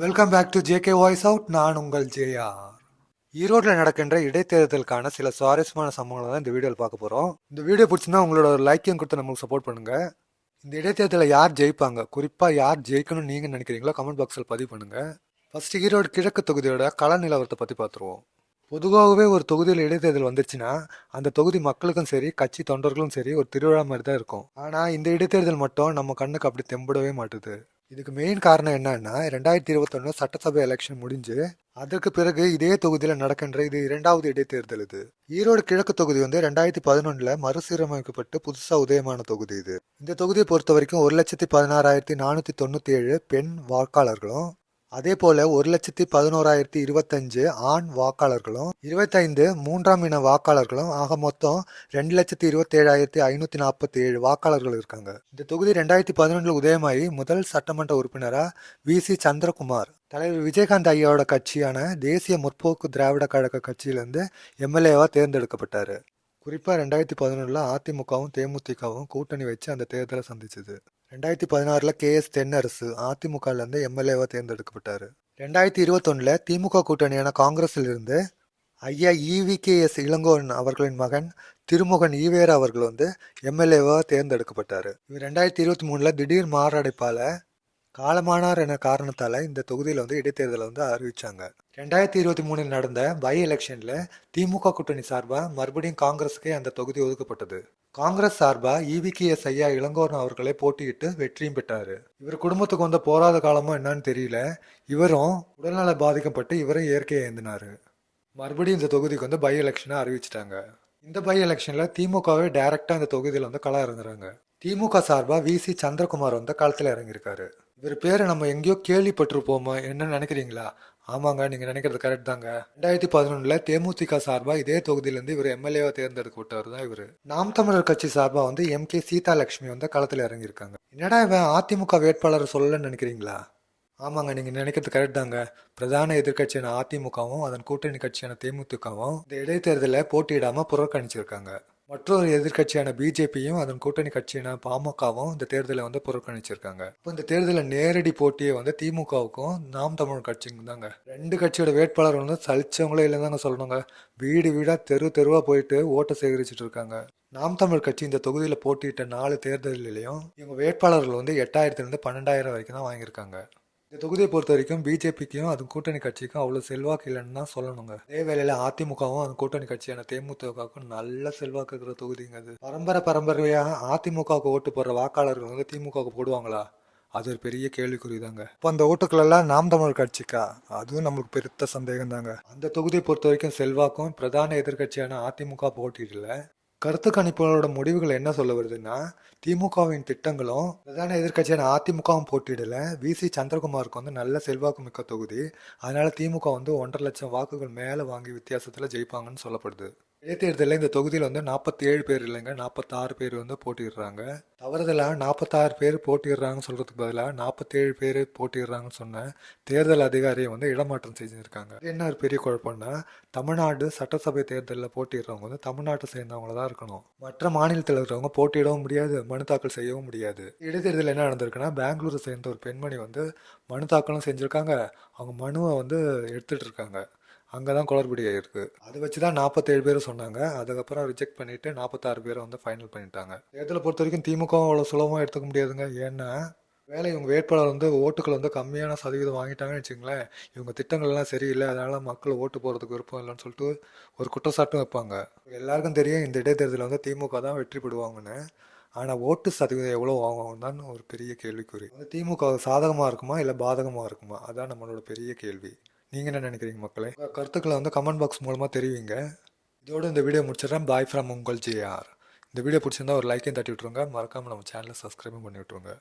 Welcome back to JK voice out நான் உங்கள் JR ஈரோட்டில் நடக்கின்ற இடைத்தேர்தலுக்கான சில சுவாரஸ்யமான சம்பவங்களை தான் இந்த வீடியோவில் பார்க்க போகிறோம் இந்த வீடியோ பிடிச்சிருந்தா உங்களோட ஒரு லைக்கையும் கொடுத்து நமக்கு சப்போர்ட் பண்ணுங்கள் இந்த இடைத்தேர்தலில் யார் ஜெயிப்பாங்க? குறிப்பாக யார் ஜெயிக்கணும்னு நீங்கள் நினைக்கிறீங்களோ கமெண்ட் பாக்ஸில் பதிவு பண்ணுங்கள் ஃபஸ்ட்டு ஈரோடு கிழக்கு தொகுதியோட கள நிலவரத்தை பற்றி பார்த்துருவோம். பொதுவாகவே ஒரு தொகுதியில் இடைத்தேர்தல் வந்துருச்சுன்னா அந்த தொகுதி மக்களுக்கும் சரி கட்சி தொண்டர்களும் சரி ஒரு திருவிழா மாதிரி தான் இருக்கும். ஆனால் இந்த இடைத்தேர்தல் மட்டும் நம்ம கண்ணுக்கு அப்படி தெம்படவே மாட்டுது. இதுக்கு மெயின் காரணம் என்னன்னா ரெண்டாயிரத்தி இருபத்தொன்னு சட்டசபை எலெக்ஷன் முடிஞ்சு அதற்கு பிறகு இதே தொகுதியில் நடக்கின்ற இது இரண்டாவது இடைத்தேர்தல் இது. ஈரோடு கிழக்கு தொகுதி வந்து ரெண்டாயிரத்தி பதினொன்னுல மறுசீரமைக்கப்பட்டு புதுசா உதயமான தொகுதி இது. இந்த தொகுதியை பொறுத்த வரைக்கும் ஒரு லட்சத்தி பதினாறாயிரத்தி நானூத்தி தொண்ணூத்தி ஏழு பெண் வாக்காளர்களும் அதே போல ஒரு லட்சத்தி பதினோராயிரத்தி இருபத்தஞ்சு ஆண் வாக்காளர்களும் இருபத்தைந்து மூன்றாம் இன வாக்காளர்களும் ஆக மொத்தம் ரெண்டு லட்சத்தி இருபத்தேழாயிரத்தி ஐநூத்தி நாற்பத்தி ஏழு வாக்காளர்கள் இருக்காங்க. இந்த தொகுதி ரெண்டாயிரத்தி பதினொன்றில் உதயமாயி முதல் சட்டமன்ற உறுப்பினரா வி. சி. சந்திரகுமார். தலைவர் விஜயகாந்த் ஐயாவோட கட்சியான தேசிய முற்போக்கு திராவிட கழக கட்சியிலிருந்து எம்எல்ஏவா தேர்ந்தெடுக்கப்பட்டார். குறிப்பாக ரெண்டாயிரத்தி பதினொன்றில் அதிமுகவும் தேமுதிகவும் கூட்டணி வச்சு அந்த தேர்தலை சந்திச்சது. ரெண்டாயிரத்தி பதினாறில் கே எஸ் தென்னரசு அதிமுகலேருந்து எம்எல்ஏவா தேர்ந்தெடுக்கப்பட்டார். ரெண்டாயிரத்தி இருபத்தொன்னில் திமுக கூட்டணியான காங்கிரஸில் இருந்து ஐயா இவி கே எஸ் இளங்கோவன் அவர்களின் மகன் திருமுகன் ஈவேரா அவர்கள் வந்து எம்எல்ஏவாக தேர்ந்தெடுக்கப்பட்டார். இவர் ரெண்டாயிரத்தி இருபத்தி மூணில் திடீர் மாரடைப்பால் காலமானார் என காரணத்தால் இந்த தொகுதியில் வந்து இடைத்தேர்தலை வந்து அறிவித்தாங்க ரெண்டாயிரத்தி இருபத்தி மூணில் நடந்த பை எலெக்ஷனில் திமுக கூட்டணி சார்பாக மறுபடியும் காங்கிரஸுக்கே அந்த தொகுதி ஒதுக்கப்பட்டது. காங்கிரஸ் சார்பாக இவிகே எஸ் ஐயா இளங்கோரன் அவர்களை போட்டியிட்டு வெற்றியும் பெற்றார். இவர் குடும்பத்துக்கு வந்த போராத காலமும் என்னன்னு தெரியல. இவரும் உடல்நல பாதிக்கப்பட்டு இவரும் இயற்கையை ஏந்தினார். மறுபடியும் இந்த தொகுதிக்கு வந்து பை எலெக்ஷனை அறிவிச்சிட்டாங்க. இந்த பை எலெக்ஷனில் திமுகவே டைரக்டா இந்த தொகுதியில் வந்து களம் இறங்குறாங்க. திமுக சார்பாக வி சி சந்திரகுமார் வந்து களத்தில் இறங்கியிருக்காரு. இவர் பேரை நம்ம எங்கேயோ கேள்விப்பட்டிருப்போமா என்னன்னு நினைக்கிறீங்களா? ஆமாங்க நீங்க நினைக்கிறது கரெக்ட் தாங்க. ரெண்டாயிரத்தி பதினொன்னுல தேமுதிக சார்பா இதே தொகுதியிலிருந்து இவர் எம்எல்ஏவா தேர்ந்தெடுக்கப்பட்டவர் தான் இவர். நாம் தமிழர் கட்சி சார்பா வந்து எம் கே சீதா லட்சுமி வந்து களத்தில் இறங்கியிருக்காங்க. என்னடா இவன் அதிமுக வேட்பாளர் சொல்லலன்னு நினைக்கிறீங்களா? ஆமாங்க நீங்க நினைக்கிறது கரெக்ட் தாங்க. பிரதான எதிர்க்கட்சியான அதிமுகவும் அதன் கூட்டணி கட்சியான தேமுதிகவும் இந்த இடைத்தேர்தலில் போட்டியிடாம புறக்கணிச்சிருக்காங்க. மற்றொரு எதிர்க்கட்சியான பிஜேபியும் அதன் கூட்டணி கட்சியான பாமகவும் இந்த தேர்தலை வந்து புறக்கணிச்சிருக்காங்க. இப்போ இந்த தேர்தலில் நேரடி போட்டியை வந்து திமுகவுக்கும் நாம் தமிழ் கட்சிக்கும் தாங்க. ரெண்டு கட்சியோட வேட்பாளர் வந்து சலிச்சவங்களே இல்லைன்னு சொல்லணுங்க. வீடு வீடா தெரு தெருவா போயிட்டு ஓட்டை சேகரிச்சுட்டு இருக்காங்க. நாம் தமிழ் கட்சி இந்த தொகுதியில் போட்டியிட்ட நாலு தேர்தலிலையும் இவங்க வேட்பாளர்கள் வந்து எட்டாயிரத்துலேருந்து பன்னெண்டாயிரம் வரைக்கும் தான் வாங்கியிருக்காங்க. இந்த தொகுதியை பொறுத்த வரைக்கும் பிஜேபிக்கும் அது கூட்டணி கட்சிக்கும் அவ்வளோ செல்வாக்கு இல்லைன்னு தான் சொல்லணுங்க. அதே வேளையில அதிமுகவும் அது கூட்டணி கட்சியான தேமுதிகவுக்கும் நல்ல செல்வாக்கு இருக்கிற தொகுதிங்க அது. பரம்பரை பரம்பரையாக அதிமுகவுக்கு ஓட்டு போடுற வாக்காளர்கள் வந்து திமுகவுக்கு போடுவாங்களா? அது ஒரு பெரிய கேள்விக்குறி தாங்க இப்போ அந்த ஓட்டுக்கள் எல்லாம் நாம் தமிழ் கட்சிக்கா? அதுவும் நம்மளுக்கு பெருத்த சந்தேகம் தாங்க அந்த தொகுதியை பொறுத்த வரைக்கும் செல்வாக்கும் பிரதான எதிர்க்கட்சியான அதிமுக போட்டியிடல. கருத்து கணிப்புகளோட முடிவுகள் என்ன சொல்ல வருதுன்னா திமுகவின் திட்டங்களும் பிரதான எதிர்க்கட்சியான அதிமுகவும் போட்டியிடல. விசி சந்திரகுமாருக்கு வந்து நல்ல செல்வாக்கு மிக்க தொகுதி. அதனால திமுக வந்து ஒன்றரை லட்சம் வாக்குகள் மேலே வாங்கி வித்தியாசத்தில் ஜெயிப்பாங்கன்னு சொல்லப்படுது. இடைத்தேர்தலில் இந்த தொகுதியில் வந்து நாற்பத்தி ஏழு பேர் இல்லைங்க நாற்பத்தாறு பேர் வந்து போட்டிடுறாங்க தவறுதலாக நாற்பத்தாறு பேர் போட்டிடுறாங்கன்னு சொல்கிறதுக்கு பதிலாக நாற்பத்தேழு பேர் போட்டிடுறாங்கன்னு சொன்ன தேர்தல் அதிகாரியை வந்து இடமாற்றம் செஞ்சுருக்காங்க. என்ன ஒரு பெரிய குழப்பம்னா தமிழ்நாடு சட்டசபை தேர்தலில் போட்டிடுறவங்க வந்து தமிழ்நாட்டை சேர்ந்தவங்கள தான் இருக்கணும். மற்ற மாநிலத்தில் இருக்கிறவங்க போட்டியிடவும் முடியாது மனு தாக்கல் செய்யவும் முடியாது. இடைத்தேர்தல் என்ன நடந்திருக்குன்னா பெங்களூரை சேர்ந்த ஒரு பெண்மணி வந்து மனு தாக்கலும் செஞ்சுருக்காங்க. அவங்க மனுவை வந்து எடுத்துகிட்டு இருக்காங்க. அங்கே தான் குளறுபடி ஆயிருக்கு. அதை வச்சு தான் நாற்பத்தேழு பேர் சொன்னாங்க. அதுக்கப்புறம் ரிஜெக்ட் பண்ணிவிட்டு நாற்பத்தாறு பேரை வந்து ஃபைனல் பண்ணிட்டாங்க. தேர்தலை பொறுத்த வரைக்கும் திமுக அவ்வளோ சுலபமாக எடுத்துக்க முடியாதுங்க. ஏன்னா வேலை இவங்க வேட்பாளர் வந்து ஓட்டுகள் வந்து கம்மியான சதவீதம் வாங்கிட்டாங்கன்னு வச்சுங்களேன் இவங்க திட்டங்கள்லாம் சரியில்லை. அதனால் மக்கள் ஓட்டு போகிறதுக்கு விருப்பம் இல்லைன்னு சொல்லிட்டு ஒரு குற்றச்சாட்டும் வைப்பாங்க. எல்லாருக்கும் தெரியும் இந்த இடைத்தேர்தலில் வந்து திமுக தான் வெற்றி பெறுவாங்கன்னு. ஆனால் ஓட்டு சதவீதம் எவ்வளோ வாங்குவாங்க தான் ஒரு பெரிய கேள்விக்குறி. வந்து திமுக சாதகமாக இருக்குமா? இல்லை பாதகமாக இருக்குமா? அதான் நம்மளோட பெரிய கேள்வி. நீங்கள் என்ன நினைக்கிறீங்க மக்களே? கருத்துக்களை வந்து கமெண்ட் பாக்ஸ் மூலமாக தெரிவிங்க. இதோடு இந்த வீடியோ முடிச்சிடுறேன். பாய் ஃப்ரம் உங்கள் ஜேஆர் இந்த வீடியோ பிடிச்சிருந்தா ஒரு லைக்கையும் தட்டி விட்ருங்க மறக்காமல் நம்ம சேனலை சப்ஸ்கிரைபும் பண்ணி விட்ருங்க